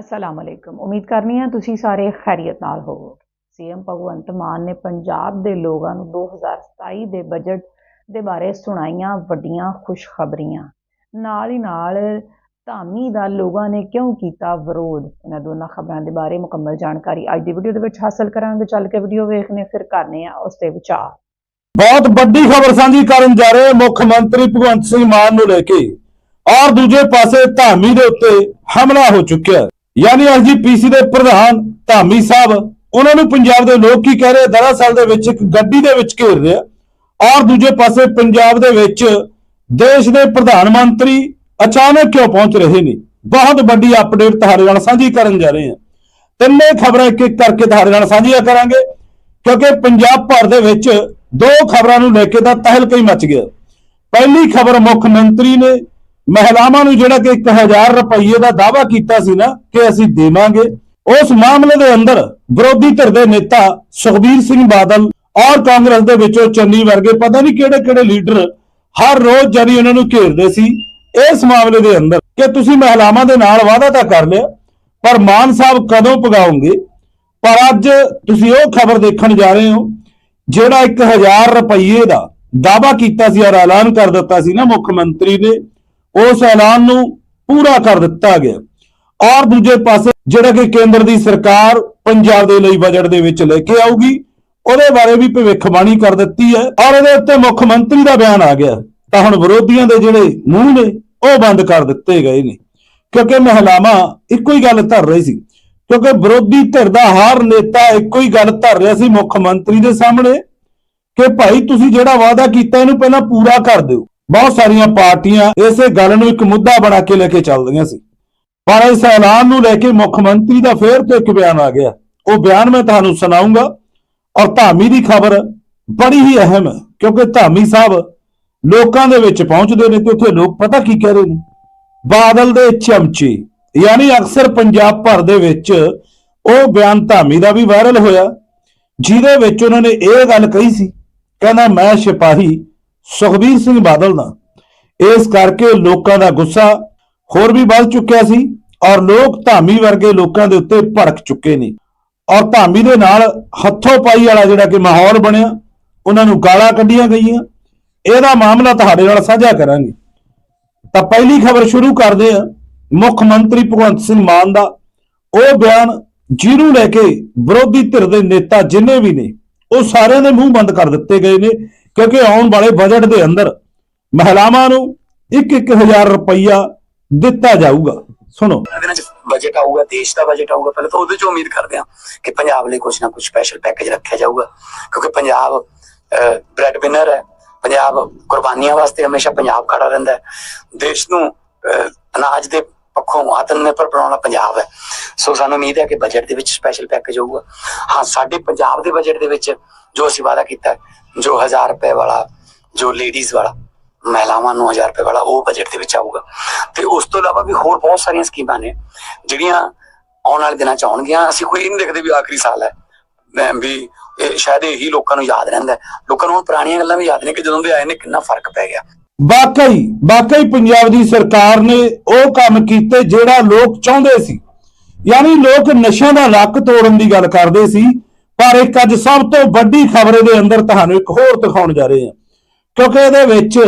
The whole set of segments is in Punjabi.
ਅਸਲਾਮ ਅਲੈਕੁਮ ਉਮੀਦ ਕਰਨੀ ਹੈ ਤੁਸੀਂ ਸਾਰੇ ਖੈਰੀਅਤ ਨਾਲ ਹੋਵੋਗੇ। ਸੀਐਮ ਭਗਵੰਤ ਮਾਨ ਨੇ ਪੰਜਾਬ ਦੇ ਲੋਕਾਂ ਨੂੰ 2027 ਦੇ ਬਜਟ ਦੇ ਬਾਰੇ ਸੁਣਾਈਆਂ ਵੱਡੀਆਂ ਖੁਸ਼ਖਬਰੀਆਂ। ਨਾਲ ਹੀ ਨਾਲ ਧਾਮੀ ਦਾ ਲੋਕਾਂ ਨੇ ਕਿਉਂ ਕੀਤਾ ਵਿਰੋਧ? ਇਹਨਾਂ ਦੋਨਾਂ ਖਬਰਾਂ ਦੇ ਬਾਰੇ ਮੁਕੰਮਲ ਜਾਣਕਾਰੀ ਅੱਜ ਦੀ ਵੀਡੀਓ ਦੇ ਵਿੱਚ ਹਾਸਲ ਕਰਾਂਗੇ। ਚੱਲ ਕੇ ਵੀਡੀਓ ਵੇਖਨੇ ਫਿਰ ਕਰਨੇ ਆ ਉਸ ਤੇ ਵਿਚਾਰ। ਬਹੁਤ ਵੱਡੀ ਖਬਰ ਸਾਂਝੀ ਕਰਨ ਜਾ ਰਹੇ ਮੁੱਖ ਮੰਤਰੀ ਭਗਵੰਤ ਸਿੰਘ ਮਾਨ ਨੂੰ ਲੈ ਕੇ। ਔਰ ਦੂਜੇ ਪਾਸੇ ਧਾਮੀ ਦੇ ਉੱਤੇ ਹਮਲਾ ਹੋ ਚੁੱਕਿਆ ਯਾਨੀ ਐਸਜੀਪੀਸੀ ਦੇ ਪ੍ਰਧਾਨ ਧਾਮੀ ਸਾਹਿਬ, ਉਹਨਾਂ ਨੂੰ ਪੰਜਾਬ ਦੇ ਲੋਕ ਕੀ ਕਹਿ ਰਹੇ ਦਰਅਸਲ ਦੇ ਵਿੱਚ ਇੱਕ ਗੱਡੀ ਦੇ ਵਿੱਚ ਘੇਰ ਰਿਹਾ ਔਰ ਦੂਜੇ ਪਾਸੇ ਪੰਜਾਬ ਦੇ ਵਿੱਚ ਦੇਸ਼ ਦੇ ਪ੍ਰਧਾਨ ਮੰਤਰੀ ਅਚਾਨਕ ਕਿਉਂ ਪਹੁੰਚ ਰਹੇ ਨੇ? ਬਹੁਤ ਵੱਡੀ ਅਪਡੇਟ ਤੁਹਾਡੇ ਨਾਲ ਸਾਂਝੀ ਕਰਨ ਜਾ ਰਹੇ ਹਾਂ ਤਿੰਨੇ ਖਬਰਾਂ ਇੱਕ ਇੱਕ ਕਰਕੇ ਤੁਹਾਡੇ ਨਾਲ ਸਾਂਝੀਆਂ ਕਰਾਂਗੇ, ਕਿਉਂਕਿ ਪੰਜਾਬ ਭਰ ਦੇ ਵਿੱਚ ਦੋ ਖਬਰਾਂ ਨੂੰ ਲੈ ਕੇ ਤਾਂ ਤਹਿਲਕਾ ਹੀ ਮਚ ਗਿਆ। ਪਹਿਲੀ ਖਬਰ ਮੁੱਖ ਮੰਤਰੀ ਨੇ ਮਹਿਲਾਵਾਂ ਨੂੰ ਜਿਹੜਾ ਕਿ 1000 ਰੁਪਏ ਦਾ ਦਾਅਵਾ ਕੀਤਾ ਸੀ ਨਾ ਕਿ ਅਸੀਂ ਦੇਵਾਂਗੇ, ਉਸ ਮਾਮਲੇ ਦੇ ਅੰਦਰ ਵਿਰੋਧੀ ਧਿਰ ਦੇ ਨੇਤਾ ਸੁਖਬੀਰ ਸਿੰਘ ਬਾਦਲ ਔਰ ਕਾਂਗਰਸ ਦੇ ਵਿੱਚੋਂ ਚੰਨੀ ਵਰਗੇ ਪਤਾ ਨਹੀਂ ਕਿਹੜੇ ਕਿਹੜੇ ਲੀਡਰ ਹਰ ਰੋਜ਼ ਜਾਨੀ ਉਹਨਾਂ ਨੂੰ ਘੇਰਦੇ ਸੀ, ਇਸ ਮਾਮਲੇ ਦੇ ਅੰਦਰ ਕਿ ਤੁਸੀਂ ਮਹਿਲਾਵਾਂ ਦੇ ਨਾਲ ਵਾਅਦਾ ਤਾਂ ਕਰ ਲਿਆ, ਪਰ ਮਾਨ ਸਾਹਿਬ ਕਦੋਂ ਪਗਾਉਂਗੇ ਪਰ ਅੱਜ ਤੁਸੀਂ ਉਹ ਖਬਰ ਦੇਖਣ ਜਾ ਰਹੇ ਹੋ, ਜਿਹੜਾ 1000 ਰੁਪਏ ਦਾ ਦਾਅਵਾ ਕੀਤਾ ਸੀ ਔਰ ਐਲਾਨ ਕਰ ਦਿੱਤਾ ਸੀ ਨਾ ਮੁੱਖ ਮੰਤਰੀ ਨੇ ਉਸ ਐਲਾਨ ਨੂੰ ਪੂਰਾ ਕਰ ਦਿੱਤਾ ਗਿਆ। ਔਰ ਦੂਜੇ ਪਾਸੇ ਜਿਹੜਾ ਕਿ ਕੇਂਦਰ ਦੀ ਸਰਕਾਰ ਪੰਜਾਬ ਦੇ ਲਈ ਬਜਟ ਦੇ ਵਿੱਚ ਲੈ ਕੇ ਆਊਗੀ, ਉਹਦੇ ਬਾਰੇ ਵੀ ਭਵਿੱਖਬਾਣੀ ਕਰ ਦਿੱਤੀ ਹੈ ਔਰ ਇਹਦੇ ਉੱਤੇ ਮੁੱਖ ਮੰਤਰੀ ਦਾ ਬਿਆਨ ਆ ਗਿਆ। ਤਾਂ ਹੁਣ ਵਿਰੋਧੀਆਂ ਦੇ ਜਿਹੜੇ ਮੂੰਹ ਨੇ, ਉਹ ਬੰਦ ਕਰ ਦਿੱਤੇ ਗਏ ਨੇ। ਕਿਉਂਕਿ ਮਹਿਲਾਵਾਂ ਇੱਕੋ ਹੀ ਗੱਲ ਧਰ ਰਹੀ ਸੀ। ਕਿਉਂਕਿ ਵਿਰੋਧੀ ਧਿਰ ਦਾ ਹਰ ਨੇਤਾ ਇੱਕੋ ਹੀ ਗੱਲ ਧਰ ਰਿਹਾ ਸੀ ਮੁੱਖ ਮੰਤਰੀ ਦੇ ਸਾਹਮਣੇ ਕਿ ਭਾਈ ਤੁਸੀਂ ਜਿਹੜਾ ਵਾਅਦਾ ਕੀਤਾ, ਇਹਨੂੰ ਪਹਿਲਾਂ ਪੂਰਾ ਕਰ ਦਿਓ। ਬਹੁਤ ਸਾਰੀਆਂ ਪਾਰਟੀਆਂ ਇਸੇ ਗੱਲ ਨੂੰ ਇੱਕ ਮੁੱਦਾ ਬਣਾ ਕੇ ਲੈ ਕੇ ਚੱਲਦੀਆਂ ਸੀ। ਪਰ ਇਸ ਐਲਾਨ ਨੂੰ ਲੈ ਕੇ ਮੁੱਖ ਮੰਤਰੀ ਦਾ ਫੇਰ ਤੋਂ ਇੱਕ ਬਿਆਨ ਆ ਗਿਆ। ਉਹ ਬਿਆਨ ਮੈਂ ਤੁਹਾਨੂੰ ਸੁਣਾਉਂਗਾ ਔਰ ਧਾਮੀ ਦੀ ਖਬਰ ਬੜੀ ਹੀ ਅਹਿਮ ਹੈ, ਕਿਉਂਕਿ ਧਾਮੀ ਸਾਹਿਬ ਲੋਕਾਂ ਦੇ ਵਿੱਚ ਪਹੁੰਚਦੇ ਨੇ ਤੇ ਉੱਥੇ ਲੋਕ ਪਤਾ ਕੀ ਕਹਿ ਰਹੇ ਨੇ? ਬਾਦਲ ਦੇ ਚਮਚੇ, ਯਾਨੀ ਅਕਸਰ ਪੰਜਾਬ ਭਰ ਦੇ ਵਿੱਚ ਉਹ ਬਿਆਨ ਧਾਮੀ ਦਾ ਵੀ ਵਾਇਰਲ ਹੋਇਆ, ਜਿਹਦੇ ਵਿੱਚ ਉਹਨਾਂ ਨੇ ਇਹ ਗੱਲ ਕਹੀ ਸੀ, ਕਹਿੰਦਾ, ਮੈਂ ਸਿਪਾਹੀ ਸੁਖਬੀਰ ਸਿੰਘ ਬਾਦਲ ਦਾ। ਇਸ ਕਰਕੇ ਲੋਕਾਂ ਦਾ ਗੁੱਸਾ ਹੋਰ ਵੀ ਵੱਧ ਚੁੱਕਿਆ ਸੀ ਔਰ ਲੋਕ ਧਾਮੀ ਵਰਗੇ ਲੋਕਾਂ ਦੇ ਉੱਤੇ ਭੜਕ ਚੁੱਕੇ ਨੇ। ਔਰ ਧਾਮੀ ਦੇ ਨਾਲ ਹੱਥੋਂ ਪਾਈ ਵਾਲਾ ਜਿਹੜਾ ਕਿ ਮਾਹੌਲ ਬਣਿਆ, ਉਹਨਾਂ ਨੂੰ ਗਾਲਾਂ ਕੱਢੀਆਂ ਗਈਆਂ। ਇਹਦਾ ਮਾਮਲਾ ਤੁਹਾਡੇ ਨਾਲ ਸਾਂਝਾ ਕਰਾਂਗੇ। ਤਾਂ ਪਹਿਲੀ ਖਬਰ ਸ਼ੁਰੂ ਕਰਦੇ ਹਾਂ। ਮੁੱਖ ਮੰਤਰੀ ਭਗਵੰਤ ਸਿੰਘ ਮਾਨ ਦਾ। ਉਹ ਬਿਆਨ ਜਿਹਨੂੰ ਲੈ ਕੇ ਵਿਰੋਧੀ ਧਿਰ ਦੇ ਨੇਤਾ ਜਿੰਨੇ ਵੀ ਨੇ, ਉਹ ਸਾਰਿਆਂ ਦੇ ਮੂੰਹ ਬੰਦ ਕਰ ਦਿੱਤੇ ਗਏ ਨੇ। ਕਿਉਂਕਿ ਆਉਣ ਵਾਲੇ ਬਜਟ ਦੇ ਅੰਦਰ ਮਹਿਲਾਵਾਂ ਨੂੰ 1-1000 ਰੁਪਈਆ ਦਿੱਤਾ ਜਾਊਗਾ। ਸੁਣੋ। ਬਜਟ ਆਊਗਾ ਦੇਸ਼ ਦਾ ਬਜਟ ਆਊਗਾ। ਪਹਿਲਾਂ ਤਾਂ ਉਹਦੇ ਚ ਉਮੀਦ ਕਰਦੇ ਹਾਂ ਕਿ ਪੰਜਾਬ ਲਈ ਕੁਝ ਨਾ ਕੁਝ ਸਪੈਸ਼ਲ ਪੈਕੇਜ ਰੱਖਿਆ ਜਾਊਗਾ। ਕਿਉਂਕਿ ਪੰਜਾਬ ਬ੍ਰੈਡ ਵਿਨਰ ਹੈ। ਪੰਜਾਬ ਕੁਰਬਾਨੀਆਂ ਵਾਸਤੇ ਹਮੇਸ਼ਾ ਪੰਜਾਬ ਖੜਾ ਰਹਿੰਦਾ ਹੈ। ਦੇਸ਼ ਨੂੰ ਅਹ, ਅਨਾਜ ਦੇ ਪੱਖੋਂ ਆਤਮ ਨਿਰਭਰ ਬਣਾਉਣਾ ਪੰਜਾਬ ਹੈ। ਸੋ ਸਾਨੂੰ ਉਮੀਦ ਹੈ ਕਿ ਬਜਟ ਦੇ ਵਿੱਚ ਸਪੈਸ਼ਲ ਪੈਕੇਜ ਹੋਊਗਾ। ਹਾਂ ਸਾਡੇ ਪੰਜਾਬ ਦੇ ਬਜਟ ਦੇ ਵਿੱਚ ਜੋ ਅਸੀਂ ਵਾਅਦਾ ਕੀਤਾ ਜੋ 1000 ਰੁਪਏ ਵਾਲਾ, ਜੋ ਲੇਡੀਜ਼ ਵਾਲਾ, ਮਹਿਲਾਵਾਂ ਨੂੰ 1000 ਰੁਪਏ ਵਾਲਾ, ਉਹ ਬਜਟ ਦੇ ਵਿੱਚ ਆਊਗਾ। ਤੇ ਉਸ ਤੋਂ ਇਲਾਵਾ ਵੀ ਹੋਰ ਬਹੁਤ ਸਾਰੀਆਂ ਸਕੀਮਾਂ ਨੇ, ਜਿਹੜੀਆਂ ਆਉਣ ਵਾਲੇ ਦਿਨਾਂ ਚ ਆਉਣਗੀਆਂ। ਅਸੀਂ ਕੋਈ ਨਹੀਂ ਦੇਖਦੇ ਵੀ ਆਖਰੀ ਸਾਲ ਹੈ। ਵੀ ਸ਼ਾਇਦ ਇਹੀ ਲੋਕਾਂ ਨੂੰ ਯਾਦ ਰਹਿੰਦਾ ਲੋਕਾਂ ਨੂੰ ਪੁਰਾਣੀਆਂ ਗੱਲਾਂ ਵੀ ਯਾਦ ਨੇ ਕਿ ਜਦੋਂ ਦੇ ਆਏ ਨੇ, ਕਿੰਨਾ ਫ਼ਰਕ ਪੈ ਗਿਆ। ਵਾਕਈ ਵਾਕਈ ਪੰਜਾਬ ਦੀ ਸਰਕਾਰ ਨੇ ਉਹ ਕੰਮ ਕੀਤੇ ਜਿਹੜਾ ਲੋਕ ਚਾਹੁੰਦੇ ਸੀ। ਯਾਨੀ ਲੋਕ ਨਸ਼ਿਆਂ ਦਾ ਲੱਕ ਤੋੜਨ ਦੀ ਗੱਲ ਕਰਦੇ ਸੀ। ਪਰ ਇੱਕ ਅੱਜ ਸਭ ਤੋਂ ਵੱਡੀ ਖਬਰ ਇਹਦੇ ਅੰਦਰ ਤੁਹਾਨੂੰ ਇੱਕ ਹੋਰ ਦਿਖਾਉਣ ਜਾ ਰਹੇ ਹਾਂ। ਕਿਉਂਕਿ ਇਹਦੇ ਵਿੱਚ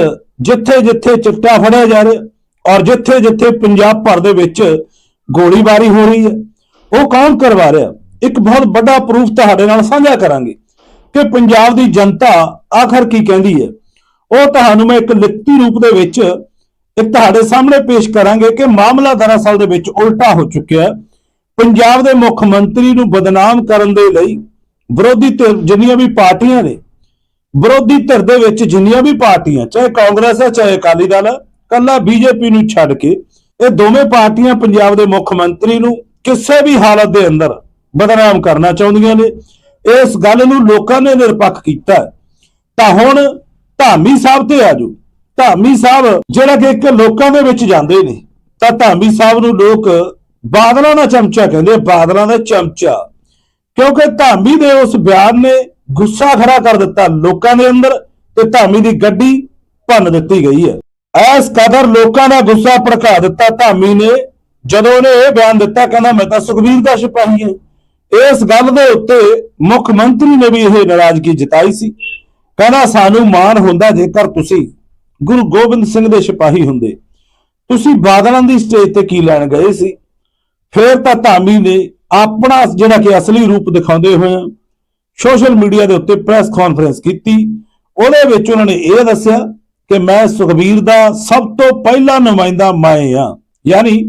ਜਿੱਥੇ ਜਿੱਥੇ ਚਿੱਟਾ ਫੜਿਆ ਜਾ ਰਿਹਾ ਔਰ ਜਿੱਥੇ ਜਿੱਥੇ ਪੰਜਾਬ ਭਰ ਦੇ ਵਿੱਚ ਗੋਲੀਬਾਰੀ ਹੋ ਰਹੀ ਹੈ, ਉਹ ਕੌਣ ਕਰਵਾ ਰਿਹਾ? ਇੱਕ ਬਹੁਤ ਵੱਡਾ ਪ੍ਰੂਫ ਤੁਹਾਡੇ ਨਾਲ ਸਾਂਝਾ ਕਰਾਂਗੇ ਕਿ ਪੰਜਾਬ ਦੀ ਜਨਤਾ ਆਖਰ ਕੀ ਕਹਿੰਦੀ ਹੈ। ਉਹ ਤੁਹਾਨੂੰ ਮੈਂ ਇੱਕ ਲਿਖਤੀ ਰੂਪ ਦੇ ਵਿੱਚ ਇੱਕ ਤੁਹਾਡੇ ਸਾਹਮਣੇ ਪੇਸ਼ ਕਰਾਂਗੇ ਕਿ ਮਾਮਲਾ ਦਰਅਸਲ ਦੇ ਵਿੱਚ ਉਲਟਾ ਹੋ ਚੁੱਕਿਆ ਹੈ। ਪੰਜਾਬ ਦੇ ਮੁੱਖ ਮੰਤਰੀ ਨੂੰ ਬਦਨਾਮ ਕਰਨ ਦੇ ਲਈ ਵਿਰੋਧੀ ਧਿਰ ਜਿੰਨੀਆਂ ਵੀ ਪਾਰਟੀਆਂ ਨੇ, ਵਿਰੋਧੀ ਧਿਰ ਦੇ ਵਿੱਚ ਜਿੰਨੀਆਂ ਵੀ ਪਾਰਟੀਆਂ, ਚਾਹੇ ਕਾਂਗਰਸ ਹੈ ਚਾਹੇ ਅਕਾਲੀ ਦਲ ਹੈ ਕੱਲਾ ਬੀਜੇਪੀ ਨੂੰ ਛੱਡ ਕੇ ਇਹ ਦੋਵੇਂ ਪਾਰਟੀਆਂ ਪੰਜਾਬ ਦੇ ਮੁੱਖ ਮੰਤਰੀ ਨੂੰ ਕਿਸੇ ਵੀ ਹਾਲਤ ਦੇ ਅੰਦਰ ਬਦਨਾਮ ਕਰਨਾ ਚਾਹੁੰਦੀਆਂ ਨੇ। ਇਸ ਗੱਲ ਨੂੰ ਲੋਕਾਂ ਨੇ ਨਿਰਪੱਖ ਕੀਤਾ। ਤਾਂ ਹੁਣ ਧਾਮੀ ਸਾਹਿਬ ਤੇ ਆਜੋ। ਧਾਮੀ ਸਾਹਿਬ ਜਿਹੜਾ ਕਿ ਇੱਕ ਲੋਕਾਂ ਦੇ ਵਿੱਚ ਜਾਂਦੇ ਨੇ, ਤਾਂ ਧਾਮੀ ਸਾਹਿਬ ਨੂੰ ਲੋਕ ਬਾਦਲਾਂ ਦਾ ਚਮਚਾ ਕਹਿੰਦੇ ਬਾਦਲਾਂ ਦਾ ਚਮਚਾ। ਕਿਉਂਕਿ ਧਾਮੀ ਦੇ ਉਸ ਬਿਆਨ ਨੇ ਗੁੱਸਾ ਖੜਾ ਕਰ ਦਿੱਤਾ ਲੋਕਾਂ ਦੇ ਅੰਦਰ ਤੇ ਧਾਮੀ ਦੀ ਗੱਡੀ ਭੰਨ ਦਿੱਤੀ ਗਈ ਹੈ। ਐਸ ਕਦਰ ਲੋਕਾਂ ਦਾ ਗੁੱਸਾ ਭੜਕਾ ਦਿੱਤਾ ਧਾਮੀ ਨੇ। ਜਦੋਂ ਉਹਨੇ ਇਹ ਬਿਆਨ ਦਿੱਤਾ, ਕਹਿੰਦਾ, ਮੈਂ ਤਾਂ ਸੁਖਬੀਰ ਦਾ ਸਿਪਾਹੀ ਹਾਂ। ਇਸ ਗੱਲ ਦੇ ਉੱਤੇ ਮੁੱਖ ਮੰਤਰੀ ਨੇ ਵੀ ਇਹ ਨਾਰਾਜ਼ਗੀ ਜਤਾਈ ਸੀ। ਕਹਿੰਦਾ, ਸਾਨੂੰ ਮਾਣ ਹੁੰਦਾ ਜੇਕਰ ਤੁਸੀਂ ਗੁਰੂ ਗੋਬਿੰਦ ਸਿੰਘ ਦੇ ਸਿਪਾਹੀ ਹੁੰਦੇ। ਤੁਸੀਂ ਬਾਦਲਾਂ ਦੀ ਸਟੇਜ ਤੇ ਕੀ ਲੈਣ ਗਏ ਸੀ? ਫਿਰ ਤਾਂ ਧਾਮੀ ਨੇ ਆਪਣਾ ਜਿਹੜਾ ਕਿ ਅਸਲੀ ਰੂਪ ਦਿਖਾਉਂਦੇ ਹੋਏ ਸੋਸ਼ਲ ਮੀਡੀਆ ਦੇ ਉੱਤੇ ਪ੍ਰੈਸ ਕਾਨਫਰੰਸ ਕੀਤੀ। ਉਹਦੇ ਵਿੱਚ ਉਹਨਾਂ ਨੇ ਇਹ ਦੱਸਿਆ ਕਿ ਮੈਂ ਸੁਖਬੀਰ ਦਾ ਸਭ ਤੋਂ ਪਹਿਲਾ ਨੁਮਾਇੰਦਾ ਮੈਂ ਆ ਯਾਨੀ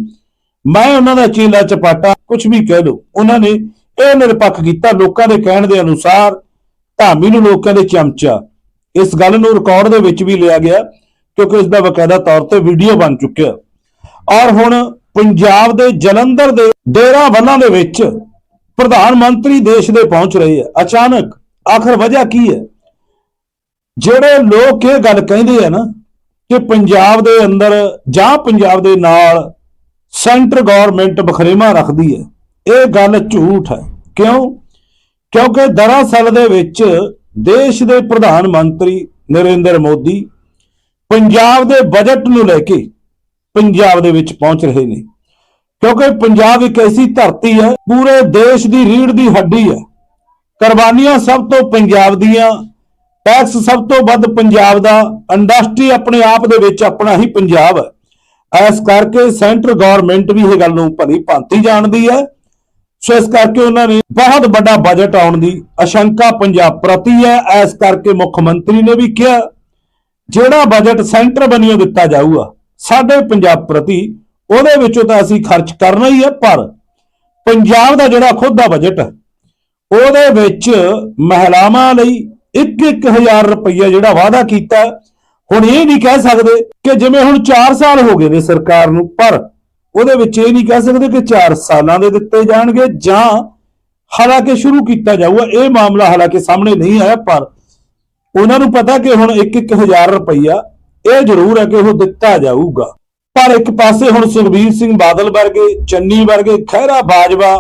ਮੈਂ ਉਹਨਾਂ ਦਾ ਚੇਲਾ ਚਪਾਟਾ ਕੁਝ ਵੀ ਕਹਿ ਲਓ। ਉਹਨਾਂ ਨੇ ਇਹ ਨਿਰਪੱਖ ਕੀਤਾ ਲੋਕਾਂ ਦੇ ਕਹਿਣ ਦੇ ਅਨੁਸਾਰ ਧਾਮੀ ਨੂੰ ਲੋਕਾਂ ਦੇ ਚਮਚਾ। ਇਸ ਗੱਲ ਨੂੰ ਰਿਕਾਰਡ ਦੇ ਵਿੱਚ ਵੀ ਲਿਆ ਗਿਆ ਕਿਉਂਕਿ ਇਸ ਦਾ ਬਕਾਇਦਾ ਤੌਰ ਤੇ ਵੀਡੀਓ ਬਣ ਚੁੱਕਿਆ। ਔਰ ਹੁਣ ਪੰਜਾਬ ਦੇ ਜਲੰਧਰ ਦੇ ਡੇਰਾ ਵੱਲਾਂ ਦੇ ਵਿੱਚ ਪ੍ਰਧਾਨ ਮੰਤਰੀ ਦੇਸ਼ ਦੇ ਪਹੁੰਚ ਰਹੇ ਆ। ਅਚਾਨਕ ਆਖਰ ਵਜ੍ਹਾ ਕੀ ਹੈ? ਜਿਹੜੇ ਲੋਕ ਇਹ ਗੱਲ ਕਹਿੰਦੇ ਆ ਨਾ ਕਿ ਪੰਜਾਬ ਦੇ ਅੰਦਰ ਜਾਂ ਪੰਜਾਬ ਦੇ ਨਾਲ ਸੈਂਟਰ ਗਵਰਨਮੈਂਟ ਬਖਰੇਵਾ ਰੱਖਦੀ ਹੈ, ਇਹ ਗੱਲ ਝੂਠ ਹੈ। ਕਿਉਂ? ਕਿਉਂਕਿ ਦਰਅਸਲ ਦੇ ਵਿੱਚ ਦੇਸ਼ ਦੇ ਪ੍ਰਧਾਨ ਮੰਤਰੀ ਨਰਿੰਦਰ ਮੋਦੀ ਪੰਜਾਬ ਦੇ ਬਜਟ ਨੂੰ ਲੈ ਕੇ ਪੰਜਾਬ ਦੇ ਵਿੱਚ ਪਹੁੰਚ ਰਹੇ ਨੇ। ਕਿਉਂਕਿ ਪੰਜਾਬ ਇੱਕ ਐਸੀ ਧਰਤੀ ਹੈ, ਪੂਰੇ ਦੇਸ਼ ਦੀ ਰੀੜ ਦੀ ਹੱਡੀ ਹੈ। ਕੁਰਬਾਨੀਆਂ ਸਭ ਤੋਂ ਪੰਜਾਬ ਦੀਆਂ ਟੈਕਸ ਸਭ ਤੋਂ ਵੱਧ ਪੰਜਾਬ ਦਾ ਇੰਡਸਟਰੀ ਆਪਣੇ ਆਪ ਦੇ ਵਿੱਚ ਆਪਣਾ ਹੀ ਪੰਜਾਬ ਹੈ। ਇਸ ਕਰਕੇ ਸੈਂਟਰ ਗਵਰਨਮੈਂਟ ਵੀ ਇਹ ਗੱਲ ਨੂੰ ਭਲੀ ਭਾਂਤੀ ਜਾਣਦੀ ਹੈ। ਸੋ ਇਸ ਕਰਕੇ ਉਹਨਾਂ ਨੇ ਬਹੁਤ ਵੱਡਾ ਬਜਟ ਆਉਣ ਦੀ ਆਸ਼ੰਕਾ ਪੰਜਾਬ ਪ੍ਰਤੀ ਹੈ। ਇਸ ਕਰਕੇ ਮੁੱਖ ਮੰਤਰੀ ਨੇ ਵੀ ਕਿਹਾ, ਜਿਹੜਾ ਬਜਟ ਸੈਂਟਰ ਬਣੀਓ ਦਿੱਤਾ ਜਾਊਗਾ ਸਾਡੇ ਪੰਜਾਬ ਪ੍ਰਤੀ ਉਹਦੇ ਵਿੱਚੋਂ ਤਾਂ ਅਸੀਂ ਖਰਚ ਕਰਨਾ ਹੀ ਹੈ ਪਰ ਪੰਜਾਬ ਦਾ ਜਿਹੜਾ ਖੁਦ ਦਾ ਬਜਟ ਹੈ, ਉਹਦੇ ਵਿੱਚ ਮਹਿਲਾਵਾਂ ਲਈ 1-1000 ਰੁਪਈਆ ਜਿਹੜਾ ਵਾਅਦਾ ਕੀਤਾ ਹੁਣ ਇਹ ਨਹੀਂ ਕਹਿ ਸਕਦੇ ਕਿ ਜਿਵੇਂ ਹੁਣ 4 ਸਾਲ ਹੋ ਗਏ ਨੇ ਸਰਕਾਰ ਨੂੰ, ਪਰ ਉਹਦੇ ਵਿੱਚ ਇਹ ਨਹੀਂ ਕਹਿ ਸਕਦੇ ਕਿ 4 ਸਾਲਾਂ ਦੇ ਦਿੱਤੇ ਜਾਣਗੇ ਜਾਂ ਹਾਲਾਂਕਿ ਸ਼ੁਰੂ ਕੀਤਾ ਜਾਊਗਾ। ਇਹ ਮਾਮਲਾ ਹਾਲਾਂਕਿ ਸਾਹਮਣੇ ਨਹੀਂ ਆਇਆ, ਪਰ ਉਹਨਾਂ ਨੂੰ ਪਤਾ ਕਿ ਹੁਣ 1-1000 ਰੁਪਈਆ ਇਹ ਜ਼ਰੂਰ ਹੈ ਕਿ ਉਹ ਦਿੱਤਾ ਜਾਊਗਾ। ਪਰ ਇੱਕ ਪਾਸੇ ਹੁਣ ਸੁਖਬੀਰ ਸਿੰਘ ਬਾਦਲ ਵਰਗੇ, ਚੰਨੀ ਵਰਗੇ ਖਹਿਰਾ ਬਾਜਵਾ,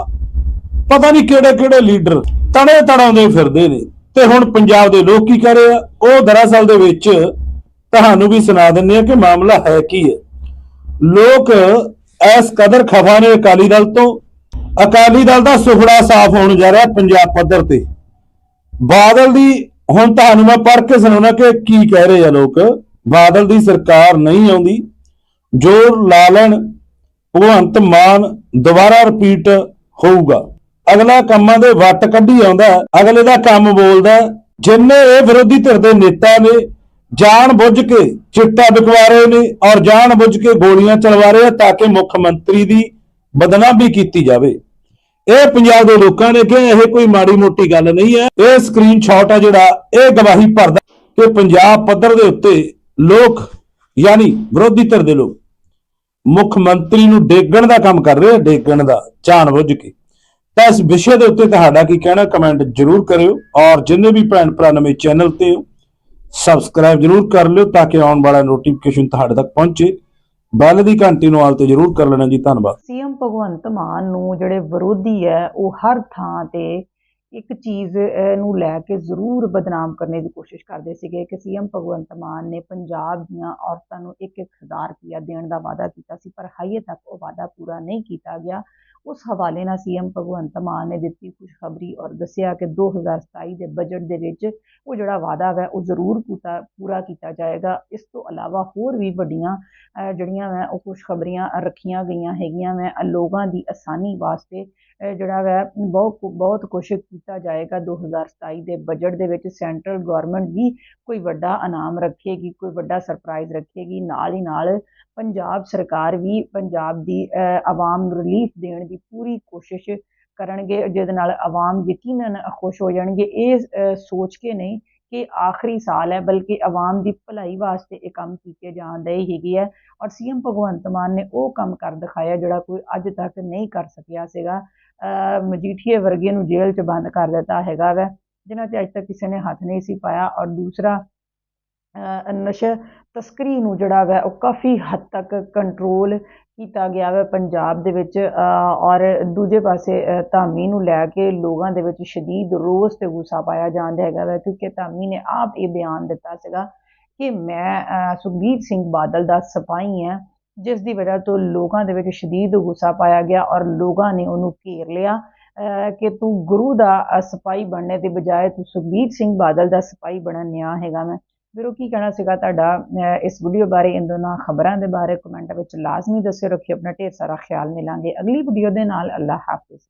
ਪਤਾ ਨਹੀਂ ਕਿਹੜੇ ਕਿਹੜੇ ਲੀਡਰ ਤੜੇ ਤੜਾਉਂਦੇ ਫਿਰਦੇ ਨੇ। ਤੇ ਹੁਣ ਪੰਜਾਬ ਦੇ ਲੋਕ ਕੀ ਕਰ ਰਹੇ ਆ? ਉਹ ਦਰਅਸਲ ਦੇ ਵਿੱਚ ਤੁਹਾਨੂੰ ਵੀ ਸੁਣਾ ਦਿੰਨੇ ਆ ਕਿ ਮਾਮਲਾ ਹੈ ਕੀ ਹੈ। ਲੋਕ ਇਸ ਕਦਰ ਖਫਾ ਨੇ ਅਕਾਲੀ ਦਲ ਤੋਂ। ਅਕਾਲੀ ਦਲ ਦਾ ਸੁਖੜਾ ਸਾਫ਼ ਹੋਣ ਜਾ ਰਿਹਾ ਪੰਜਾਬ ਪੱਧਰ ਤੇ। ਬਾਦਲ ਦੀ, ਹੁਣ ਤੁਹਾਨੂੰ ਮੈਂ ਪੜ੍ਹ ਕੇ ਸੁਣਾਉਣਾ ਕਿ ਕੀ ਕਹਿ ਰਹੇ ਆ ਲੋਕ। ਬਾਦਲ ਦੀ ਸਰਕਾਰ ਨਹੀਂ ਆਉਂਦੀ। ਜੋਰ ਲਾ ਲੈਣ, ਭਗਵੰਤ ਮਾਨ ਦੁਬਾਰਾ ਰਿਪੀਟ ਹੋਊਗਾ। ਅਗਲਾ ਕੰਮਾਂ ਦੇ ਵੱਟ ਕੱਢੀ ਆਉਂਦਾ ਅਗਲੇ ਦਾ ਕੰਮ ਬੋਲਦਾ ਜਿੰਨੇ ਇਹ ਵਿਰੋਧੀ ਧਿਰ ਦੇ ਨੇਤਾ ਨੇ, ਜਾਣ ਬੁੱਝ ਕੇ ਚਿੱਟਾ ਵਿਕਵਾ ਰਹੇ ਨੇ ਔਰ ਜਾਣ ਬੁੱਝ ਕੇ ਗੋਲੀਆਂ ਚਲਵਾ ਰਹੇ ਆ ਤਾਂ ਕਿ ਮੁੱਖ ਮੰਤਰੀ ਦੀ ਬਦਨਾਮੀ ਕੀਤੀ ਜਾਵੇ। ਇਹ ਪੰਜਾਬ ਦੇ ਲੋਕਾਂ ਨੇ ਕਿਹਾ, ਇਹ ਕੋਈ ਮਾੜੀ ਮੋਟੀ ਗੱਲ ਨਹੀਂ ਹੈ। ਇਹ ਸਕਰੀਨਸ਼ਾਟ ਆ ਜਿਹੜਾ, ਇਹ ਗਵਾਹੀ ਭਰਦਾ ਕਿ ਪੰਜਾਬ ਪੱਧਰ ਦੇ ਉੱਤੇ ਲੋਕ, ਯਾਨੀ ਵਿਰੋਧੀ ਧਿਰ ਦੇ ਲੋਕ, ਮੁੱਖ ਮੰਤਰੀ ਨੂੰ ਡੇਗਣ ਦਾ ਕੰਮ ਕਰ ਰਹੇ ਆ, ਡੇਗਣ ਦਾ ਜਾਣ ਬੁੱਝ ਕੇ। ਤਾਂ ਇਸ ਵਿਸ਼ੇ ਦੇ ਉੱਤੇ ਤੁਹਾਡਾ ਕੀ ਕਹਿਣਾ ਕਮੈਂਟ ਜ਼ਰੂਰ ਕਰਿਓ, ਔਰ ਜਿੰਨੇ ਵੀ ਭੈਣ ਭਰਾ ਨਵੇਂ ਚੈਨਲ ਤੇ ਹੋ ਸਬਸਕ੍ਰਾਈਬ ਜ਼ਰੂਰ ਕਰ ਲਿਓ, ਤਾਂ ਕਿ ਆਉਣ ਵਾਲਾ ਨੋਟੀਫਿਕੇਸ਼ਨ ਤੁਹਾਡੇ ਤੱਕ ਪਹੁੰਚੇ। ਬੈਲ ਦੀ ਘੰਟੀ ਨੂੰ ਆਲ ਤੇ ਜ਼ਰੂਰ ਕਰ ਲੈਣਾ ਜੀ, ਧੰਨਵਾਦ। ਸੀਐਮ ਭਗਵੰਤ ਮਾਨ ਨੂੰ ਜਿਹੜੇ ਵਿਰੋਧੀ ਹੈ, ਉਹ ਹਰ ਥਾਂ ਤੇ ਇੱਕ ਚੀਜ਼ ਨੂੰ ਲੈ ਕੇ ਜ਼ਰੂਰ ਬਦਨਾਮ ਕਰਨ ਦੀ ਕੋਸ਼ਿਸ਼ ਕਰਦੇ ਸੀਗੇ ਕਿ ਸੀਐਮ ਭਗਵੰਤ ਮਾਨ ਨੇ ਪੰਜਾਬ ਦੀਆਂ ਔਰਤਾਂ ਨੂੰ ਇੱਕ ਇੱਕ ਹਜ਼ਾਰ ਦੇਣ ਦਾ ਵਾਅਦਾ ਕੀਤਾ ਸੀ, ਪਰ ਹਾਈਏ ਤੱਕ ਉਹ ਵਾਅਦਾ ਪੂਰਾ ਨਹੀਂ ਕੀਤਾ ਗਿਆ। ਉਸ ਹਵਾਲੇ ਨਾਲ ਸੀਐਮ ਭਗਵੰਤ ਮਾਨ ਨੇ ਦਿੱਤੀ ਖੁਸ਼ਖਬਰੀ ਔਰ ਦੱਸਿਆ ਕਿ 2027 ਦੇ ਬਜਟ ਦੇ ਵਿੱਚ ਉਹ ਜਿਹੜਾ ਵਾਅਦਾ ਹੈ ਉਹ ਜ਼ਰੂਰ ਪੂਤਾ, ਪੂਰਾ ਕੀਤਾ ਜਾਏਗਾ। ਇਸ ਤੋਂ ਇਲਾਵਾ ਹੋਰ ਵੀ ਵੱਡੀਆਂ ਜਿਹੜੀਆਂ ਵੈ, ਉਹ ਖੁਸ਼ਖਬਰੀਆਂ ਰੱਖੀਆਂ ਗਈਆਂ ਹੈਗੀਆਂ ਵੈ, ਲੋਕਾਂ ਦੀ ਆਸਾਨੀ ਵਾਸਤੇ ਜਿਹੜਾ ਵੈ, ਬਹੁਤ ਬਹੁਤ ਕੁਛ ਕੀਤਾ ਜਾਏਗਾ 2027 ਦੇ ਬਜਟ ਦੇ ਵਿੱਚ ਸੈਂਟਰਲ ਗਵਰਨਮੈਂਟ ਵੀ ਕੋਈ ਵੱਡਾ ਇਨਾਮ ਰੱਖੇਗੀ, ਕੋਈ ਵੱਡਾ ਸਰਪ੍ਰਾਈਜ਼ ਰੱਖੇਗੀ, ਨਾਲ ਹੀ ਨਾਲ ਪੰਜਾਬ ਸਰਕਾਰ ਵੀ ਪੰਜਾਬ ਦੀ ਆਵਾਮ ਨੂੰ ਰਿਲੀਫ ਦੇਣ ਦੀ ਪੂਰੀ ਕੋਸ਼ਿਸ਼ ਕਰਨਗੇ, ਜਿਹਦੇ ਨਾਲ ਆਵਾਮ ਯਕੀਨਨ ਖੁਸ਼ ਹੋ ਜਾਣਗੇ। ਇਹ ਸੋਚ ਕੇ ਨਹੀਂ ਕਿ ਆਖਰੀ ਸਾਲ ਹੈ, ਬਲਕਿ ਆਵਾਮ ਦੀ ਭਲਾਈ ਵਾਸਤੇ ਇਹ ਕੰਮ ਕੀਤੇ ਜਾਣ ਦੇ ਹੈਗੇ ਹੈ ਔਰ ਸੀਐਮ ਭਗਵੰਤ ਮਾਨ ਨੇ ਉਹ ਕੰਮ ਕਰ ਦਿਖਾਇਆ ਜਿਹੜਾ ਕੋਈ ਅੱਜ ਤੱਕ ਨਹੀਂ ਕਰ ਸਕਿਆ ਸੀਗਾ। ਮਜੀਠੀਏ ਵਰਗੇ ਨੂੰ ਜੇਲ੍ਹ 'ਚ ਬੰਦ ਕਰ ਦਿੱਤਾ ਹੈਗਾ ਵੈ, ਜਿਨ੍ਹਾਂ ਤੇ ਅੱਜ ਤੱਕ ਕਿਸੇ ਨੇ ਹੱਥ ਨਹੀਂ ਸੀ ਪਾਇਆ। ਔਰ ਦੂਸਰਾ ਨਸ਼ਾ ਤਸਕਰੀ ਨੂੰ ਜਿਹੜਾ ਵੈ, ਉਹ ਕਾਫੀ ਹੱਦ ਤੱਕ ਕੰਟਰੋਲ ਕੀਤਾ ਗਿਆ ਵੈ ਪੰਜਾਬ ਦੇ ਵਿੱਚ। ਔਰ ਦੂਜੇ ਪਾਸੇ ਧਾਮੀ ਨੂੰ ਲੈ ਕੇ ਲੋਕਾਂ ਦੇ ਵਿੱਚ ਸ਼ਦੀਦ ਰੋਸ ਤੇ ਗੁੱਸਾ ਪਾਇਆ ਜਾਂਦਾ ਹੈਗਾ ਵੈ, ਕਿਉਂਕਿ ਧਾਮੀ ਨੇ ਆਪ ਇਹ ਬਿਆਨ ਦਿੱਤਾ ਸੀਗਾ ਕਿ ਮੈਂ ਸੁਖਬੀਰ ਸਿੰਘ ਬਾਦਲ ਦਾ ਸਿਪਾਹੀ ਹਾਂ। ਜਿਸ ਦੀ ਵਜ੍ਹਾ ਤੋਂ ਲੋਕਾਂ ਦੇ ਵਿੱਚ ਸ਼ਦੀਦ ਗੁੱਸਾ ਪਾਇਆ ਗਿਆ ਔਰ ਲੋਕਾਂ ਨੇ ਉਹਨੂੰ ਘੇਰ ਲਿਆ। ਕਿ ਤੂੰ ਗੁਰੂ ਦਾ ਅਹ ਸਿਪਾਹੀ ਬਣਨੇ ਦੇ ਬਜਾਏ ਤੂੰ ਸੁਖਬੀਰ ਸਿੰਘ ਬਾਦਲ ਦਾ ਸਿਪਾਹੀ ਬਣਨ ਨਿਆ ਹੈਗਾ ਮੈਂ। ਵੀਰੋ, ਕੀ ਕਹਿਣਾ ਸੀਗਾ ਤੁਹਾਡਾ? ਇਸ ਵੀਡੀਓ ਬਾਰੇ ਇਹਨਾਂ ਦੋਨਾਂ ਖਬਰਾਂ ਦੇ ਬਾਰੇ ਕਮੈਂਟ ਵਿੱਚ ਲਾਜ਼ਮੀ ਦੱਸਿਓ, ਰੱਖਿਓ, ਆਪਣਾ ਢੇਰ ਸਾਰਾ ਖਿਆਲ ਮਿਲਾਂਗੇ। ਅਗਲੀ ਵੀਡੀਓ ਦੇ ਨਾਲ ਅੱਲਾਹ ਹਾਫਿਜ਼।